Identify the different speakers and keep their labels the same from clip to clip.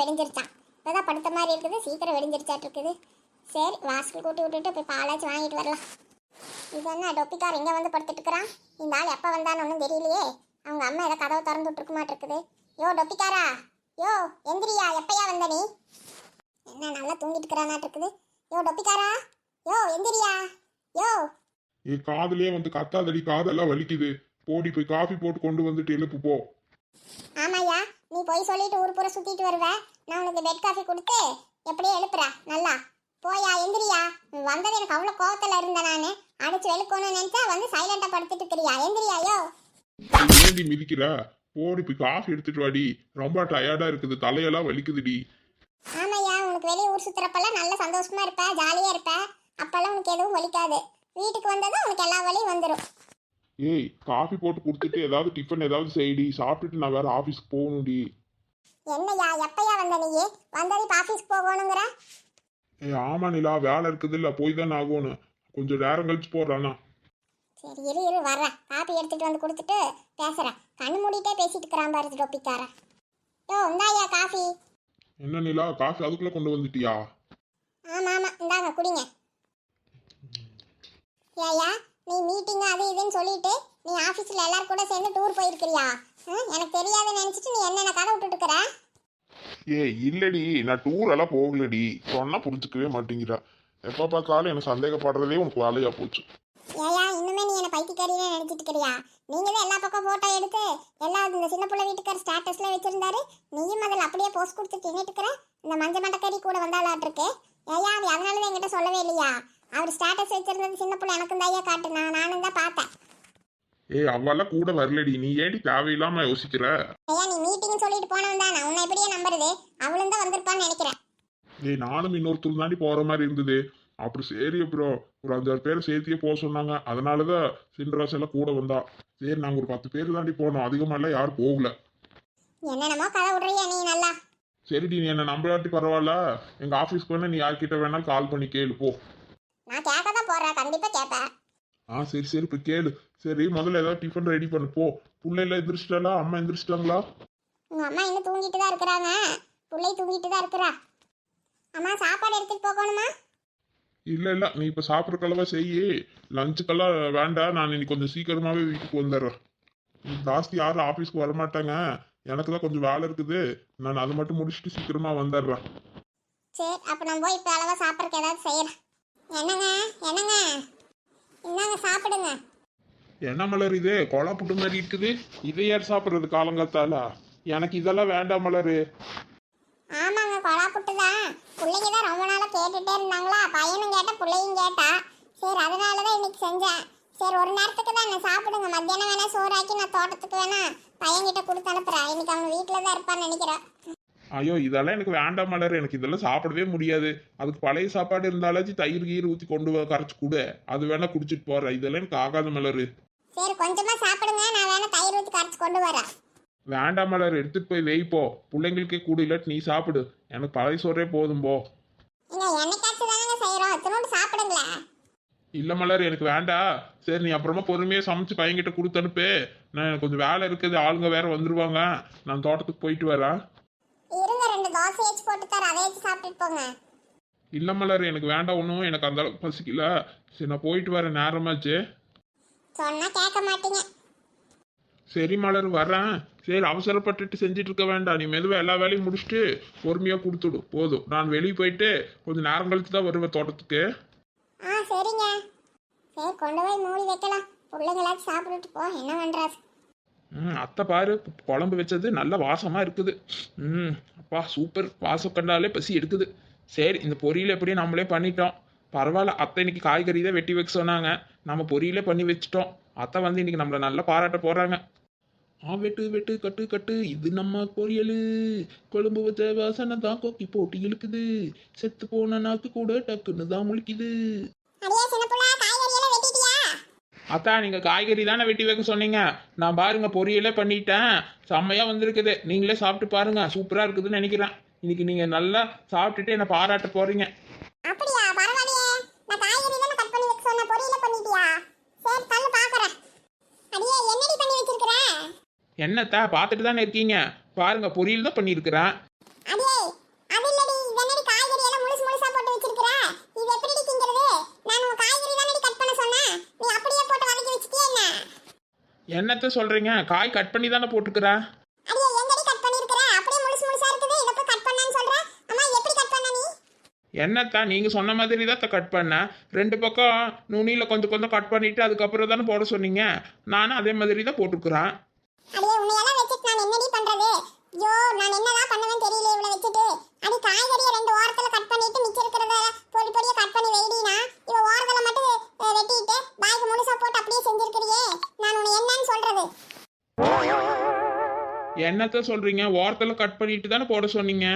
Speaker 1: வெடிஞ்சிருச்சான் இப்போதான் படுத்த மாதிரி இருக்குது சீக்கிரம் வெடிஞ்சிருச்சாட்டு இருக்குது சரி வாசல் கூட்டி விட்டுட்டு போய் பாலாச்சும் வாங்கிட்டு வரலாம். இது என்ன டொப்பிக்கார் இங்கே வந்து படுத்துட்டு இருக்கிறான் இந்த ஆள் எப்போ வந்தான்னு ஒன்றும் தெரியலையே. அவங்க அம்மா ஏதோ கதவை திறந்து விட்டுருக்க மாட்டிருக்குது. யோ டொப்பிக்காரா? யோ எந்திரியா எப்பயா வந்த நீ? என்ன நல்லா தூங்கிட்டு இருக்கிறானாட்டு இருக்குது யோ டொப்பிக்காரா? யோ எந்திரியா? யோ.
Speaker 2: என் காதுலயே வந்து கத்தாதடி காதெல்லாம் வலிக்குது. போடி போய் காஃபி போட்டு கொண்டு வந்துட்டு எழுப்பு போ.
Speaker 1: ஆமாய்யா. நீ போய் சொல்லிட்டு ஊர் பூரா சுத்திட்டு வருவ? நான் உனக்கு பெட் காஃபி கொடுத்து எப்படியே எழுப்புற நல்லா. போயா எந்திரியா. வந்தது எனக்கு அவ்வளோ கோவத்தில் இருந்தேன் நான். அடிச்சு வெளுக்கணும்னு நினைச்சா வந்து சைலண்டா படுத்துட்டு இருக்கிறியா? எந்திரியா யோ.
Speaker 2: நீ ஏண்டி மிதிக்கிற? போடி போய் காஃபி எடுத்துட்டு வாடி. ரொம்ப டயர்டா இருக்குது. தலையெல்லாம் வலிக்குதுடி.
Speaker 1: ஆமாய்யா உனக்கு வெளியே ஊர் சுத்துறப்பெல்லாம் நல்ல சந்தோஷமா இருப்ப ஜாலியா இருப்ப. அப்பெல்லாம் உனக்கு எதுவும் வலிக்காது. வீட்டுக்கு வந்ததும் உனக்கு எல்லா வலியும் வந்துடும்
Speaker 2: ஏய் காஃபி போட்டு கொடுத்துட்டு ஏதாவது டிஃபன் ஏதாவது செய்டி. சாப்பிட்டுட்டு நான் வேற ஆஃபீஸ்க்கு போகணும்டி.
Speaker 1: என்னய்யா எப்பயா வந்த நீ? வந்தது இப்போ ஆஃபீஸ்க்கு போகணுங்கிற?
Speaker 2: ஏய் ஆமா நிலா வேலை இருக்குது இல்ல போய் தான் ஆகணும். கொஞ்சம் நேரம் கழிச்சு போறானா?
Speaker 1: சரி இரு இரு வர்றேன் காப்பி எடுத்துட்டு வந்து கொடுத்துட்டு பேசுறேன் கண்ணு மூடிட்டே பேசிட்டு இருக்கிறான் பாரு டொப்பிக்காரன் யோ இந்தாயா காஃபி
Speaker 2: என்ன நிலா காஃபி அதுக்குள்ள கொண்டு வந்துட்டியா?
Speaker 1: ஆமா ஆமா. இந்தாங்க குடிங்க. ஏயா நீ மீட்டிங் அது இதுன்னு சொல்லிட்டு நீ ஆபீஸ்ல எல்லாரும் கூட சேர்ந்து டூர் போயிருக்கிறியா? எனக்கு தெரியாதுன்னு நினைச்சிட்டு நீ என்னென்ன கதை விட்டுட்டு இருக்கிற
Speaker 2: ஏய் இல்லடி. நான் டூர் எல்லாம் போகலடி. சொன்னா புரிஞ்சுக்கவே மாட்டேங்கிறா. எப்ப பார்த்தாலும் எனக்கு சந்தேகப்படுறதே உனக்கு வேலையா போச்சு.
Speaker 1: ஏயா இன்னுமே நீ என்ன பைத்தியக்காரியே நினைச்சிட்டு இருக்கிறியா? நீங்க தான் எல்லா பக்கம் போட்டோ எடுத்து எல்லா இந்த சின்ன புள்ள வீட்டுக்கார ஸ்டேட்டஸ்ல வச்சிருந்தாரு. நீயும் அதில் அப்படியே போஸ்ட் கொடுத்து தின்னுட்டு இருக்கிற இந்த மஞ்ச மண்டக்கறி கூட வந்தாலாட்டிருக்கு. ஏயா அது அதனால தான் என்கிட்ட சொல்லவே இல்லையா? அவர் ஸ்டேட்டஸ் வச்சிருந்தது சின்ன புள்ள எனக்கும் தான் ஐயா காட்டுனா நானும் தான் பார்த்தேன்.
Speaker 2: ஏய் அவெல்லாம் கூட வரலடி. நீ ஏடி தேவையில்லாம யோசிக்கிற?
Speaker 1: ஐயா நீ மீட்டிங் சொல்லிட்டு போனவன் தான். நான் உன்னை எப்படியே நம்புறது? அவளும் தான் வந்திருப்பான்னு நினைக்கிறேன்.
Speaker 2: ஏய் நானும் இன்னொருத்தர் தாண்டி போற மாதிரி இருந்தது. அப்படி சரி அப்புறம் ஒரு அஞ்சாறு பேரை சேர்த்தியே போக சொன்னாங்க. அதனாலதான் சின்ராஸ் எல்லாம் கூட வந்தா. சரி நாங்க ஒரு பத்து பேர் தாண்டி போனோம். அதிகமாலாம் யாரும் போகல.
Speaker 1: என்னென்னமோ கதை விடுறியா நீ நல்லா.
Speaker 2: சரிடி நீ என்ன நம்பலாட்டி பரவாயில்ல. எங்க ஆபீஸ்க்கு வேணா நீ யார்கிட்ட வேணாலும் கால் பண்ணி கேளு போ.
Speaker 1: நான் கேட்க தான் போறேன் கண்டிப்பா கேட்பேன்.
Speaker 2: ஆ சரி சரி இப்போ கேளு. சரி முதல்ல ஏதாவது டிஃபன் ரெடி பண்ணு. போ. பிள்ளைல எந்திரிச்சிட்டாளா? அம்மா எந்திரிச்சிட்டாங்களா?
Speaker 1: உங்க அம்மா இன்னும் தூங்கிட்டு தான் இருக்கிறாங்க. பிள்ளை தூங்கிட்டு தான் இருக்கிறா. அம்மா சாப்பாடு எடுத்துட்டு போகணுமா?
Speaker 2: இல்ல இல்ல. நீ இப்ப சாப்பிட்றக்கெல்லாம் செய்யி. லஞ்சுக்கெல்லாம் வேண்டாம். நான் இன்னைக்கு கொஞ்சம் சீக்கிரமாவே வீட்டுக்கு வந்துடுறேன். ஜாஸ்தி யாரும் ஆஃபீஸ்க்கு வரமாட்டாங்க. எனக்கு தான் கொஞ்சம் வேலை இருக்குது. நான் அதை மட்டும் முடிச்சுட்டு சீக்கிரமா வந்துடுறேன்.
Speaker 1: சரி அப்போ நான் போய் இப்போ அளவா சாப்பிட்றதுக்கு ஏதாவது செய்யறேன். என்னங்க என்னங்க? இந்தாங்க சாப்பிடுங்க.
Speaker 2: என்ன மலர் இது? கொலா புட்டு மாதிரி இருக்குது. இதை யார் சாப்பிட்றது காலங்காத்தால? எனக்கு இதெல்லாம் வேண்டாம் மலரு.
Speaker 1: ஆமாங்க கொலா புட்டு தான். பிள்ளைங்க தான் ரொம்ப நாளாக கேட்டுட்டே இருந்தாங்களா? பையனும் கேட்டா பிள்ளையும் கேட்டா. சரி அதனால தான் இன்னைக்கு செஞ்சேன். சரி ஒரு நேரத்துக்கு தான் என்ன சாப்பிடுங்க. மத்தியானம் வேணா சோறாக்கி நான் தோட்டத்துக்கு வேணா பையன்கிட்ட கொடுத்து அனுப்புறேன். இன்னைக்கு அவன் வீட்டில் தான் இருப்பான்னு நினைக்கிறேன்.
Speaker 2: ஐயோ இதெல்லாம் எனக்கு வேண்டாம் மலர் எனக்கு இதெல்லாம் சாப்பிடவே முடியாது. அதுக்கு பழைய சாப்பாடு இருந்தாலாச்சும் தயிர் கீர் ஊற்றி கொண்டு கரைச்சி கொடு. அது வேணா குடிச்சிட்டு போறேன் இதெல்லாம் எனக்கு ஆகாத மலர்.
Speaker 1: சரி கொஞ்சமா சாப்பிடுங்க. நான் வேணா தயிர் ஊற்றி கரைச்சி கொண்டு வரேன்.
Speaker 2: வேண்டாம் மலர் எடுத்துட்டு போய் வெயிப்போ பிள்ளைங்களுக்கே கூட இல்லாட்டி நீ சாப்பிடு. எனக்கு பழைய சோறே போதும் போ. இல்ல மலர் எனக்கு வேண்டாம் சரி நீ அப்புறமா பொறுமையா சமைச்சு பையன்கிட்ட கொடுத்து அனுப்பு. நான் எனக்கு கொஞ்சம் வேலை இருக்குது. ஆளுங்க வேற வந்துருவாங்க. நான் தோட்டத்துக்கு போயிட்டு வரேன்.
Speaker 1: தோசை வச்சு போட்டு தர அதை வச்சு சாப்பிட்டுட்டு போங்க.
Speaker 2: இல்ல மலர் எனக்கு வேண்டாம் ஒன்றும் எனக்கு அந்த அளவுக்கு பசிக்கல. சரி நான் போயிட்டு வரேன் நேரமாச்சு.
Speaker 1: சொன்னா கேட்க மாட்டீங்க.
Speaker 2: சரி மலர் வரேன். சரி அவசரப்பட்டுட்டு செஞ்சுட்டு இருக்க வேண்டாம். நீ மெதுவாக எல்லா வேலையும் முடிச்சுட்டு பொறுமையாக கொடுத்துடு. போதும். நான் வெளியே போயிட்டு கொஞ்சம் நேரம் கழிச்சு தான் வருவேன் தோட்டத்துக்கு.
Speaker 1: ஆ சரிங்க. சரி கொண்டு போய் மூடி வைக்கலாம். பிள்ளைங்களாச்சும் சாப்பிட்டுட்டு போ. என்ன பண்றாரு
Speaker 2: ம் அத்தை பாரு குழம்பு வச்சது நல்ல வாசமாக இருக்குது. ம் அப்பா சூப்பர். வாசம் கண்டாலே பசி எடுக்குது. சரி இந்த பொரியல் எப்படியும் நம்மளே பண்ணிட்டோம். பரவாயில்ல அத்தை இன்னைக்கு காய்கறி தான் வெட்டி வைக்க சொன்னாங்க. நம்ம பொரியலே பண்ணி வச்சிட்டோம். அத்தை வந்து இன்னைக்கு நம்மளை நல்லா பாராட்ட போகிறாங்க ஆ வெட்டு வெட்டு கட்டு கட்டு. இது நம்ம பொரியல். குழம்பு வச்ச வாசனை தான் கொக்கி போட்டு இழுக்குது. செத்து போன நாக்கு கூட டக்குன்னு தான் முழிக்குது
Speaker 1: அடியே சின்ன புள்ள காய்கறி எல்லாம் வெட்டிட்டியா
Speaker 2: அத்தா நீங்கள் காய்கறி தானே வெட்டி வைக்க சொன்னீங்க? நான் பாருங்க பொரியலே பண்ணிட்டேன். செம்மையாக வந்திருக்குது. நீங்களே சாப்பிட்டு பாருங்க. சூப்பராக இருக்குதுன்னு நினைக்கிறேன். இன்னைக்கு நீங்கள் நல்லா சாப்பிட்டுட்டு என்னை பாராட்ட போகிறீங்க என்னத்தா பார்த்துட்டு தானே இருக்கீங்க. பாருங்க பொரியல் தான் பண்ணியிருக்கிறேன். என்னத்த சொல்றீங்க? காய் கட் பண்ணி தானே போட்டுக்கிறேன்
Speaker 1: அடியே எங்கடி கட் பண்ணிருக்கற? அப்படியே முழுசு முழுசா இருக்குது. இத போய் கட் பண்ணான்னு சொல்ற? அம்மா எப்படி கட் பண்ண நீ?
Speaker 2: என்னத்தா? நீங்க சொன்ன மாதிரி தான் கட் பண்ணேன் ரெண்டு பக்கம் நுனியில கொஞ்சம் கொஞ்சம் கட் பண்ணிட்டு அதுக்கப்புறம் தானே போட சொன்னீங்க. நானும் அதே மாதிரி தான் போட்டுக்கிறேன்.
Speaker 1: ஐயோ நான் என்னதான் பண்ணுவேன்னு தெரியல இவளை வச்சுட்டு. அடி காய்கறியை ரெண்டு ஓரத்துல கட் பண்ணிட்டு மிச்சம் இருக்கிறத பொடி பொடியா கட் பண்ணி வைடினா இவ ஓரத்துல மட்டும் வெட்டிட்டு பாய்க்கு முழுசா போட்டு அப்படியே செஞ்சிருக்கிறியே. நான் உன்னை என்னன்னு சொல்றது?
Speaker 2: என்னத்த சொல்றீங்க? ஓரத்தில் கட் பண்ணிட்டு தானே போட சொன்னீங்க.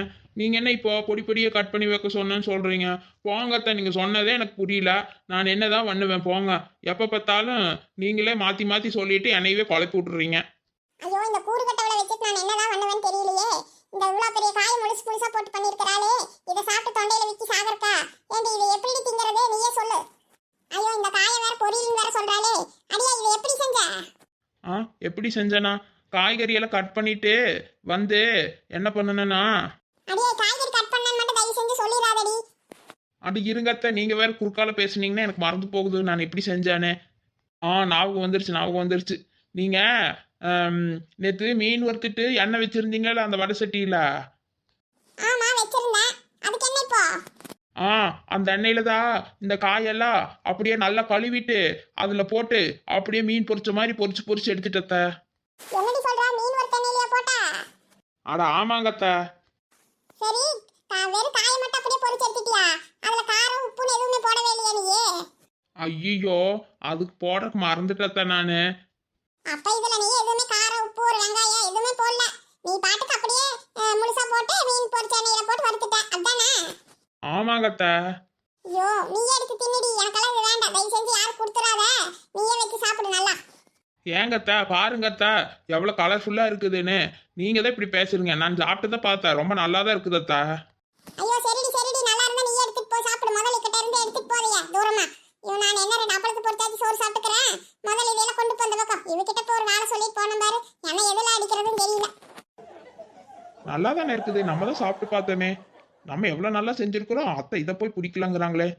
Speaker 2: நீங்க என்ன இப்போ பொடி பொடியை கட் பண்ணி வைக்க சொன்னேன்னு சொல்றீங்க? போங்கத்த நீங்க சொன்னதே எனக்கு புரியல. நான் என்னதான் பண்ணுவேன்? போங்க. எப்ப பார்த்தாலும் நீங்களே மாத்தி மாத்தி சொல்லிட்டு என்னையவே குழப்பி விட்டுறீங்க.
Speaker 1: ஐயோ இந்த கூறுகட்டவளை வச்சுட்டு நான் என்னதான் பண்ணுவேன்னு தெரியலையே. இந்த இவ்வளோ பெரிய காய் முழுசு முழுசா போட்டு பண்ணியிருக்கிறாளே இதை சாப்பிட்டு தொண்டையில விக்கி சாகறக்கா? ஏண்டி இதை எப்படி திங்கிறது? நீயே சொல்லு. ஐயோ இந்த காயை வேற பொரியல் வேற சொல்றாளே. அடியா இதை எப்படி செஞ்ச?
Speaker 2: ஆ எப்படி செஞ்சேனா? காய்கறியெல்லாம் கட் பண்ணிட்டு வந்து என்ன பண்ணணும்னா
Speaker 1: அடியே காய்கறி கட் பண்ணன்னு மட்டும் தயவு செஞ்சு சொல்லிடாதடி.
Speaker 2: அப்படி இருங்கத்த நீங்க வேற குறுக்கால பேசுனீங்கன்னா எனக்கு மறந்து போகுது. நான் எப்படி செஞ்சேனே ஆ ஞாபகம் வந்துருச்சு ஞாபகம் வந்துருச்சு. நீங்க நேத்து மீன் வறுத்துட்டு எண்ணெய் வச்சிருந்தீங்கல்ல அந்த வடை சட்டியில? ஆ அந்த எண்ணெயில தான் இந்த காயெல்லாம் அப்படியே நல்லா கழுவிட்டு அதுல போட்டு அப்படியே மீன் பொரிச்ச மாதிரி பொரிச்சு பொரிச்சு எடுத்துட்டத்த அட ஆமாங்கத்த
Speaker 1: சரி வெறும் காயை மட்டும் அப்படியே பொரிச்சு எடுத்துட்டியா? அதுல காரம் உப்புன்னு எதுவுமே போடவே இல்லையா நீயே?
Speaker 2: ஐயோ அதுக்கு போட மறந்துட்டத்த நானு.
Speaker 1: அப்ப இதுல நீ எதுவுமே காரம் உப்பு ஒரு வெங்காயம் எதுவுமே போடல. நீ பாட்டுக்கு அப்படியே முழுசா போட்டு மீன் பொரிச்ச எண்ணெயில போட்டு வறுத்துட்ட. அதானே?
Speaker 2: ஆமாங்கத்த.
Speaker 1: ஐயோ நீயே எடுத்து தின்னுடி. எனக்கெல்லாம் இது வேண்டாம். தயவு செஞ்சு யாரும் கொடுத்துறாத. நீயே வச்சு சாப்பிடு நல்லா.
Speaker 2: ஏங்கத்த பாருங்கத்த. எவ்வளவு கலர்ஃபுல்லா இருக்குதுன்னு. நீங்க தான் இப்படி பேசுறீங்க. நான் சாப்பிட்டு தான் பார்த்தேன். ரொம்ப நல்லா தான் இருக்குதத்தா.
Speaker 1: ஐயோ சரிடி சரிடி. நல்லா இருந்தா நீயே எடுத்துட்டு போய் சாப்பிடு. முதல்ல கிட்ட இருந்து எடுத்துட்டு போறியா. தூரமா. இவன் நான் என்ன ரெண்டு அப்பளத்து பொறுத்தாச்சு சோறு சாப்பிட்டுக்கிறேன் முதல்ல இதெல்லாம் கொண்டு போய் அந்த பக்கம் இவகிட்ட போய் ஒரு வேலை சொல்லிட்டு போன பாரு என்ன எதுல அடிக்கிறதுன்னு தெரியல
Speaker 2: நல்லா தானே இருக்குது. நம்ம தான் சாப்பிட்டு பார்த்தோமே. நம்ம எவ்வளோ நல்லா செஞ்சுருக்குறோம். அத்தை இதை போய் பிடிக்கலாங்கிறாங்களே.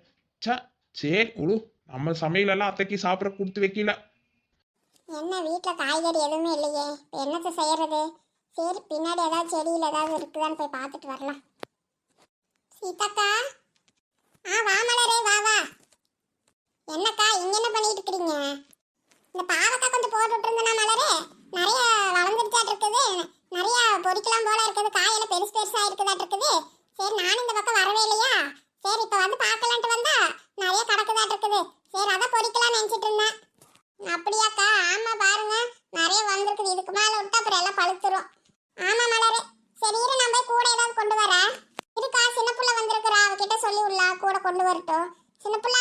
Speaker 2: ச்சே சரி உழு நம்ம சமையலெல்லாம் அத்தைக்கு சாப்பிட கொடுத்து வைக்கல.
Speaker 1: என்ன வீட்டில் காய்கறி எதுவுமே இல்லையே. இப்போ என்னத்தை செய்யறது? சரி பின்னாடி ஏதாவது செடியில் ஏதாவது இருக்குதான்னு போய் பார்த்துட்டு வரலாம். சீதாக்கா? ஆ வா மலரே வா வா. என்னக்கா இங்கே என்ன பண்ணிட்டு இருக்கிறீங்க? இந்த பாவக்காய் கொஞ்சம் போட்டு விட்டுருந்தேனா மலரே? நிறைய வளர்ந்துருச்சாட்டு இருக்குது. நிறைய பொறிக்கலாம் போல இருக்குது. காயெல்லாம் பெருசு பெருசா இருக்குதாட்டு இருக்குது. சரி நானும் இந்த பக்கம் வரவே இல்லையா? சரி இப்போ வந்து பார்க்கலான்ட்டு வந்தா நிறைய கிடக்குதாட்டு இருக்குது. சரி அதை பொறிக்கலாம்னு நினச்சிட்டு இருந்தேன். அப்படியாக்கா ஆமா பாருங்க. நிறைய வந்திருக்குது. இதுக்கு மேல விட்டா அப்புறம் எல்லாம் பழுத்துரும். ஆமா மலரு. சரி இரு நான் போய் கூட ஏதாவது கொண்டு வரேன். இருக்கா சின்ன புள்ள வந்திருக்கிறா. அவகிட்ட சொல்லி உள்ளா கூட கொண்டு வரட்டும். சின்ன புள்ள?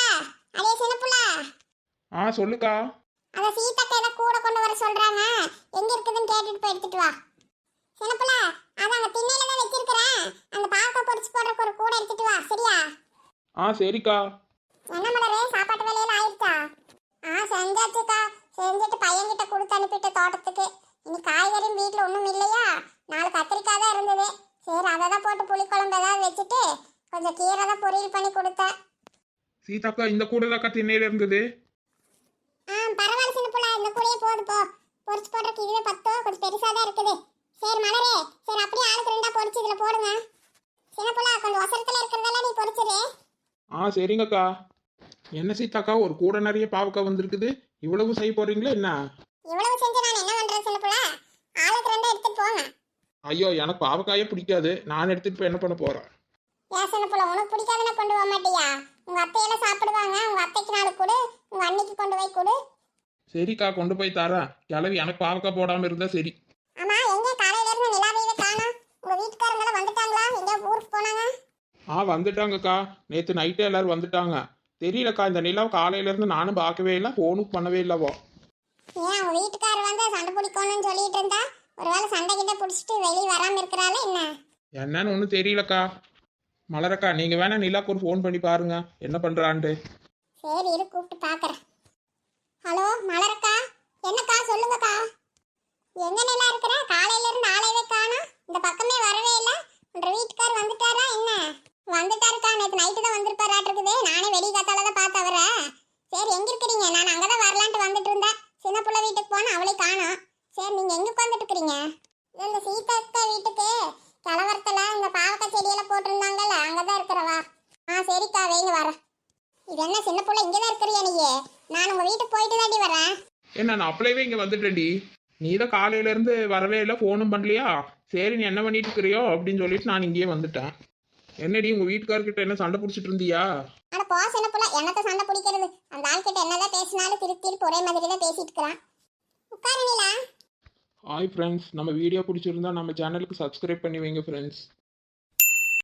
Speaker 1: அதே சின்ன புள்ள.
Speaker 2: ஆ சொல்லுக்கா.
Speaker 1: அத ஏதோ கூட கொண்டு வர சொல்றாங்க. எங்க இருக்குதுன்னு கேட்டுட்டு போய் எடுத்துட்டு வா. சின்ன புள்ள அத அங்க திண்ணையில தான் வச்சிருக்கிறேன். அந்த பாவக்காய் பொரிச்சு போடுறதுக்கு ஒரு கூட எடுத்துட்டு வா சரியா?
Speaker 2: ஆ சரிக்கா.
Speaker 1: என்ன மலரே சாப்பாட்டு வேலையில ஆயிடுச்சா ஆ செஞ்சாச்சுக்கா. செஞ்சுட்டு பையன்கிட்ட கொடுத்து அனுப்பிட்ட தோட்டத்துக்கு. இனி காய்கறியும் வீட்டில் ஒன்றும் இல்லையா? நாலு கத்திரிக்காய் தான் இருந்தது. சரி அதை தான் போட்டு புளிக்குழம்பு ஏதாவது வச்சுட்டு கொஞ்சம் கீரை தான் பொரியல் பண்ணி கொடுத்தேன்.
Speaker 2: சீதாக்கா இந்த கூட தாக்கா திண்ணையில இருந்தது.
Speaker 1: ஆ பரவாயில்ல சின்ன புள்ள இந்த கூடயே போகுது போ. பொரிச்சு போடுறதுக்கு இதுவே பத்தோ கொஞ்சம் பெருசாக தான் இருக்குது. சரி மலரே. சரி அப்படியே ஆளுக்கு ரெண்டா பொரிச்சு இதில் போடுங்க. சின்ன புள்ள கொஞ்சம் ஒசரத்தில் இருக்கிறதெல்லாம் நீ பொரிச்சிரு.
Speaker 2: ஆ சரிங்கக்கா. என்ன சீதாக்கா ஒரு கூட நிறைய பாவக்காய் வந்திருக்குது. இவ்வளவு செய்ய போறீங்களா என்ன?
Speaker 1: இவ்வளவு செஞ்சு நான் என்ன பண்ணுறேன் சின்ன புள்ள? ஆளுக்கு ரெண்டா எடுத்துட்டு போங்க.
Speaker 2: ஐயோ எனக்கு பாவக்காயே பிடிக்காது. நான் எடுத்துட்டு போய் என்ன பண்ண போறேன்?
Speaker 1: ஏசன புள்ள உனக்கு பிடிக்காதுன்னு கொண்டு போக மாட்டியா? உங்க அத்தையெல்லாம் சாப்பிடுவாங்க. உங்க அத்தைக்கு நாலு கொடு. உங்க அன்னைக்கு கொண்டு போய் கொடு.
Speaker 2: சரிக்கா கொண்டு போய் தரேன். கிளவி எனக்கு பாவக்காய் போடாம இருந்தா சரி
Speaker 1: ஆமா எங்க காலையில இருந்து நிலாவையே காணோம் உங்க வீட்டுக்காரங்க எல்லாம் வந்துட்டாங்களா எங்க ஊருக்கு போனாங்க?
Speaker 2: ஆ வந்துட்டாங்கக்கா. நேற்று நைட்டே எல்லாரும் வந்துட்டாங்க. தெரியலக்கா இந்த நிலா காலையில இருந்து நானும் பார்க்கவே இல்லை ஃபோனுக்கு பண்ணவே இல்லவோ
Speaker 1: ஏன் உங்க வீட்டுக்காரர் வந்து சண்டை பிடிக்கணும்னு சொல்லிட்டு இருந்தா? ஒருவேளை சண்டை கிட்ட பிடிச்சிட்டு வெளியே வராம இருக்கிறாளா என்ன?
Speaker 2: என்னன்னு ஒன்றும் தெரியலக்கா. மலரக்கா நீங்கள் வேணா நிலாக்கு ஒரு ஃபோன் பண்ணி பாருங்க. என்ன பண்ணுறான்ட்டு
Speaker 1: சரி இரு கூப்பிட்டு பாக்குறேன். ஹலோ மலரக்கா? என்னக்கா சொல்லுங்கக்கா. எங்க நிலா இருக்கிற? காலையில இருந்து ஆளையவே காணோம். இந்த பக்கமே வரவே இல்ல. உன்ற வீட்டுக்கார் வந்துட்டாரா என்ன? வந்துட்டாருக்கா. நேற்று நைட்டு தான் வந்திருப்பாராட்டிருக்குதே. நானே வெளி காத்தால தான் பார்த்து அவரை. சரி எங்க இருக்கிறீங்க? நான் அங்கதான் வரலான்ட்டு வந்துட்டு இருந்தேன் சின்ன பிள்ளை வீட்டுக்கு போனா அவளை காணும். சரி நீங்க எங்க உட்காந்துட்டு இருக்கிறீங்க இந்த சீதா அக்கா வீட்டுக்கு. கலவரத்தில் இந்த பாவக்காய் செடியெல்லாம் போட்டிருந்தாங்கல்ல அங்கதான் இருக்கிறவா. ஆ சரிக்கா வைங்க வரேன். இது என்ன சின்ன பிள்ளை இங்கே தான் இருக்கிறியா நீ நான் உங்கள் வீட்டுக்கு போயிட்டு தாண்டி வரேன்.
Speaker 2: என்ன நான் அப்படியே இங்கே வந்துட்டேன்டி. நீ தான் காலையிலேருந்து வரவே இல்லை ஃபோனும் பண்ணலையா? சரி நீ என்ன பண்ணிட்டு இருக்கிறியோ அப்படின்னு சொல்லிட்டு நான் இங்கேயே வந்துட்டேன். என்னடி உங்கள் வீட்டுக்காரர்கிட்ட என்ன சண்டை பிடிச்சிட்டு இருந்தியா?
Speaker 1: ஆனா போ சின்ன புள்ள என்னத்த சண்டை பிடிக்கிறது? அந்த ஆள்கிட்ட என்னதான் பேசினாலும் திருப்பி திருப்பி ஒரே மாதிரி தான் பேசிட்டு இருக்கிறான். உட்காரு நிலா.
Speaker 2: ஹாய் ஃப்ரெண்ட்ஸ் நம்ம வீடியோ பிடிச்சிருந்தா நம்ம சேனலுக்கு சப்ஸ்கிரைப் பண்ணி வைங்க ஃப்ரெண்ட்ஸ்